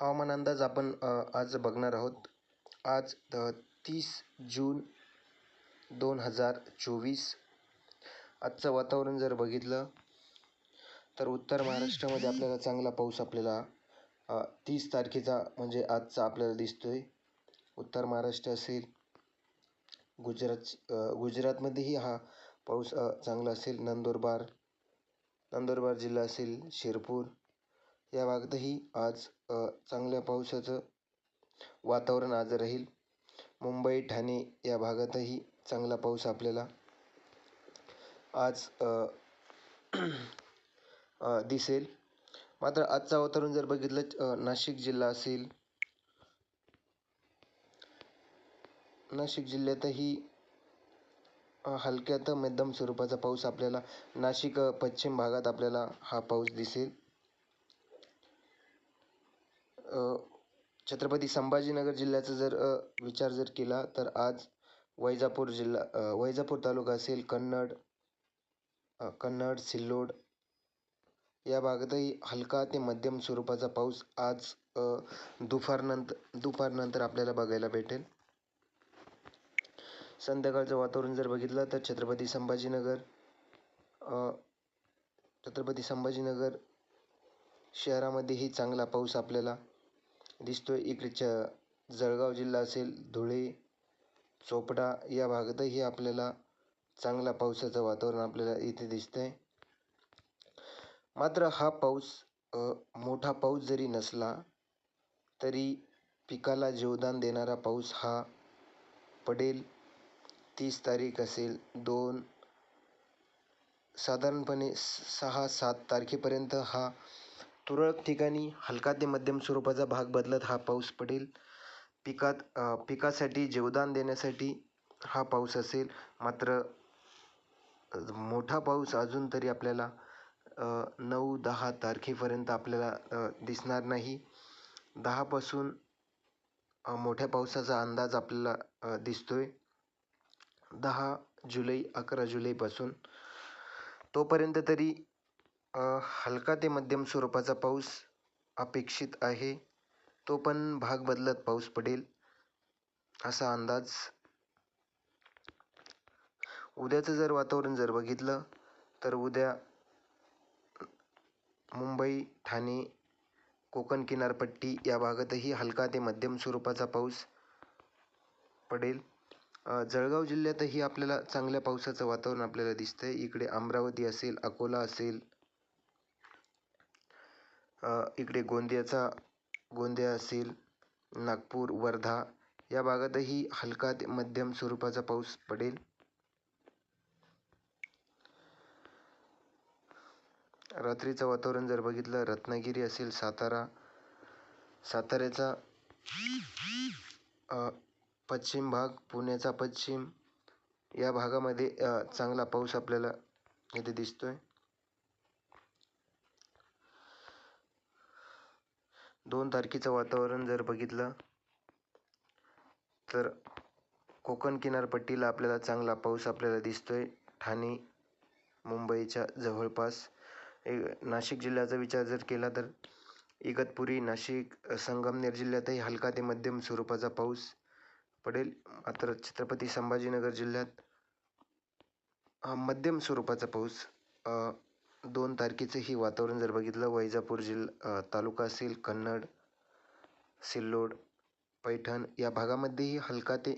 हवामान अंदाज आपण आज बघणार आहोत. आज तीस जून दोन हजार चोवीस. आजचं वातावरण जर बघितलं तर उत्तर महाराष्ट्रामध्ये आपल्याला चांगला पाऊस आपल्याला तीस तारखेचा म्हणजे आजचा आपल्याला दिसतोय. उत्तर महाराष्ट्र असेल गुजरात गुजरातमध्येही हा पाऊस चांगला असेल. नंदुरबार नंदुरबार जिल्हा असेल शिरपूर या भागातही आज चांगल्या पावसाचं वातावरण आज राहील. मुंबई ठाणे या भागातही चांगला पाऊस आपल्याला आज दिसेल. मात्र आजचं वातावरण जर बघितलं नाशिक जिल्हा असेल नाशिक जिल्ह्यातही हलक्या तर मध्यम स्वरूपाचा पाऊस आपल्याला नाशिक पश्चिम भागात आपल्याला हा पाऊस दिसेल. छत्रपती संभाजीनगर जिल्ह्याचा जर विचार जर केला तर आज वैजापूर जिल्हा वैजापूर तालुका असेल कन्नड कन्नड सिल्लोड या भागातही हलका ते मध्यम स्वरूपाचा पाऊस आज दुपारनंतर दुपारनंतर आपल्याला बघायला भेटेल. संध्याकाळचं वातावरण जर बघितलं तर छत्रपती संभाजीनगर छत्रपती संभाजीनगर शहरामध्येही चांगला पाऊस आपल्याला दिसतो आहे इकडच्या जळगाव जिल्हा असेल धुळे चोपडा या भागातही आपल्याला चांगला पावसाचं वातावरण आपल्याला इथे दिसतं आहे मात्र हा पाऊस मोठा पाऊस जरी नसला तरी पिकाला जीवदान देणारा पाऊस हा पडेल. तीस तारीख असेल दोन साधारणपणे सहा सात तारखेपर्यंत हा तुरळक ठिकाणी हलका ते मध्यम स्वरूपाचा भाग बदलत हा पाऊस पडेल. पिकात पिकासाठी जीवदान देण्यासाठी हा पाऊस असेल. मात्र मोठा पाऊस अजून तरी आपल्याला नऊ दहा तारखेपर्यंत आपल्याला दिसणार नाही. दहापासून मोठ्या पावसाचा अंदाज आपल्याला दिसतो आहे दहा जुलै अकरा जुलैपासून तोपर्यंत तरी हलका ते मध्यम स्वरूपाचा पाऊस अपेक्षित आहे. तो पण भाग बदलत पाऊस पडेल असा अंदाज. उद्याचं जर वातावरण जर बघितलं तर उद्या मुंबई ठाणे कोकण किनारपट्टी या भागातही हलका ते मध्यम स्वरूपाचा पाऊस पडेल. जळगाव जिल्ह्यातही आपल्याला चांगल्या पावसाचं वातावरण आपल्याला दिसतं आहे इकडे अमरावती असेल अकोला असेल इकडे गोंदियाचा गोंदिया असेल नागपूर वर्धा या भागातही हलका ते मध्यम स्वरूपाचा पाऊस पडेल. रात्रीचं वातावरण जर बघितलं रत्नागिरी असेल सातारा साताऱ्याचा पश्चिम भाग पुण्याचा पश्चिम या भागामध्ये चांगला पाऊस आपल्याला इथे दिसतोय. दोन तारखेचं वातावरण जर बघितलं तर कोकण किनारपट्टीला आपल्याला चांगला पाऊस आपल्याला दिसतो आहे ठाणे मुंबईच्या जवळपास. नाशिक जिल्ह्याचा विचार जर केला तर इगतपुरी नाशिक संगमनेर जिल्ह्यातही हलका ते मध्यम स्वरूपाचा पाऊस पडेल. मात्र छत्रपती संभाजीनगर जिल्ह्यात मध्यम स्वरूपाचा पाऊस दोन तारखेचंही वातावरण जर बघितलं वैजापूर जिल्हा तालुका असेल कन्नड सिल्लोड पैठण या भागामध्येही हलका ते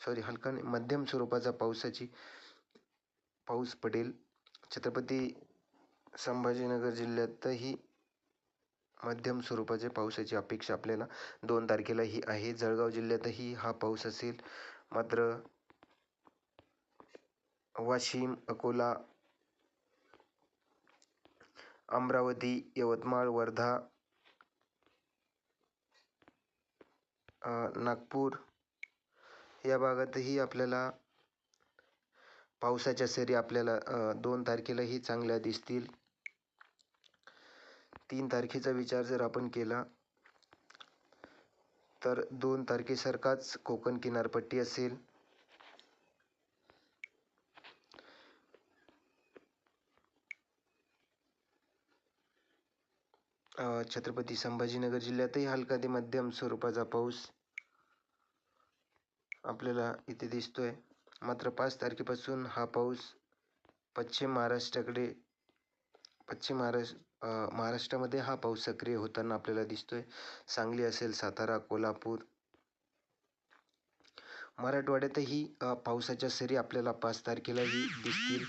सॉरी हलका मध्यम स्वरूपाचा पावसाची पाऊस पडेल. छत्रपती संभाजीनगर जिल्ह्यातही मध्यम स्वरूपाच्या पावसाची अपेक्षा आपल्याला दोन तारखेलाही आहे. जळगाव जिल्ह्यातही हा पाऊस असेल. मात्र वाशिम अकोला अमरावती यवतमाळ वर्धा नागपूर. या भागातही आपल्याला पावसाच्या सरी आपल्याला दोन तारखेलाही चांगल्या दिसतील. तीन तारखेचा विचार जर आपण केला तर दोन तारखेसारखाच कोकण किनारपट्टी असेल. छत्रपती संभाजीनगर जिल्ह्यातही हलका ते मध्यम स्वरूपाचा पाऊस आपल्याला इथे दिसतोय. मात्र पाच तारखेपासून हा पाऊस पश्चिम महाराष्ट्राकडे पश्चिम महाराष्ट्र महाराष्ट्रामध्ये हा पाऊस सक्रिय होताना आपल्याला दिसतोय. सांगली असेल सातारा कोल्हापूर मराठवाड्यातही पावसाच्या सरी आपल्याला पाच तारखेलाही दिसतील.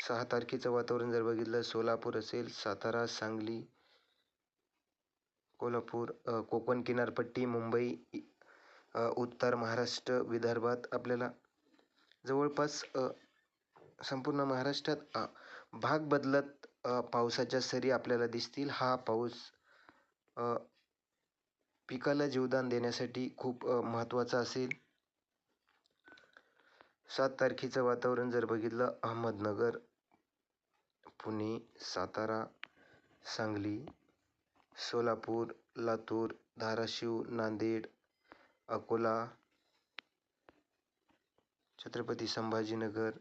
सहा तारखेचं वातावरण जर बघितलं सोलापूर असेल सातारा सांगली कोल्हापूर कोकण किनारपट्टी मुंबई उत्तर महाराष्ट्र विदर्भात आपल्याला जवळपास संपूर्ण महाराष्ट्रात भाग बदलत पावसाच्या सरी आपल्याला दिसतील. हा पाऊस पिकाला जीवदान देण्यासाठी खूप महत्त्वाचा असेल. सात तारखेचं वातावरण जर बघितलं अहमदनगर पुणे सातारा सांगली सोलापूर लातूर धाराशिव नांदेड अकोला छत्रपती संभाजीनगर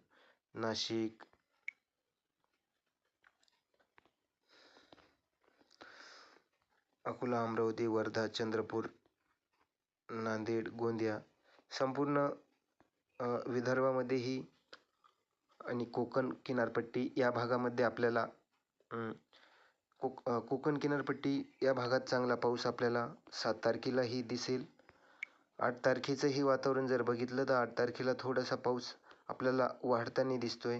नाशिक अकोला अमरावती वर्धा चंद्रपूर नांदेड गोंदिया संपूर्ण विदर्भामध्येही आणि कोकण किनारपट्टी या भागामध्ये आपल्याला कोक कोकण किनारपट्टी या भागात चांगला पाऊस आपल्याला सात तारखेलाही दिसेल. आठ तारखेचंही वातावरण जर बघितलं तर आठ तारखेला थोडासा पाऊस आपल्याला वाढताना दिसतोय.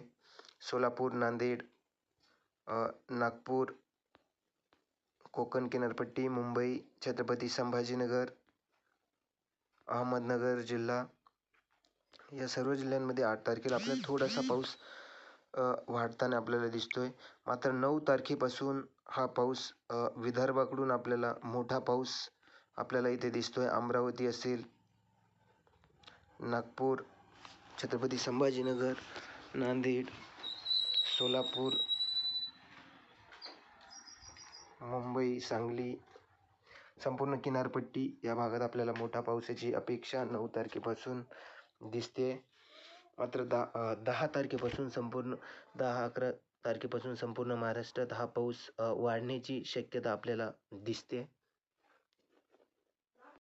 सोलापूर नांदेड नागपूर कोकण किनारपट्टी मुंबई छत्रपती संभाजीनगर अहमदनगर जिल्हा या सर्व जिल्ह्यांमध्ये आठ तारखेला आपल्याला थोडासा पाऊस वाढताना आपल्याला दिसतोय. मात्र नऊ तारखेपासून हा पाऊस विदर्भाकडून आपल्याला मोठा पाऊस आपल्याला इथे दिसतोय. अमरावती असेल नागपूर छत्रपती संभाजीनगर नांदेड सोलापूर मुंबई सांगली संपूर्ण किनारपट्टी या भागात आपल्याला मोठा पावसाची अपेक्षा नऊ तारखेपासून दिसते. मात्र दहा दहा तारखेपासून संपूर्ण दहा अकरा तारखेपासून संपूर्ण महाराष्ट्रात हा पाऊस वाढण्याची शक्यता आपल्याला दिसते.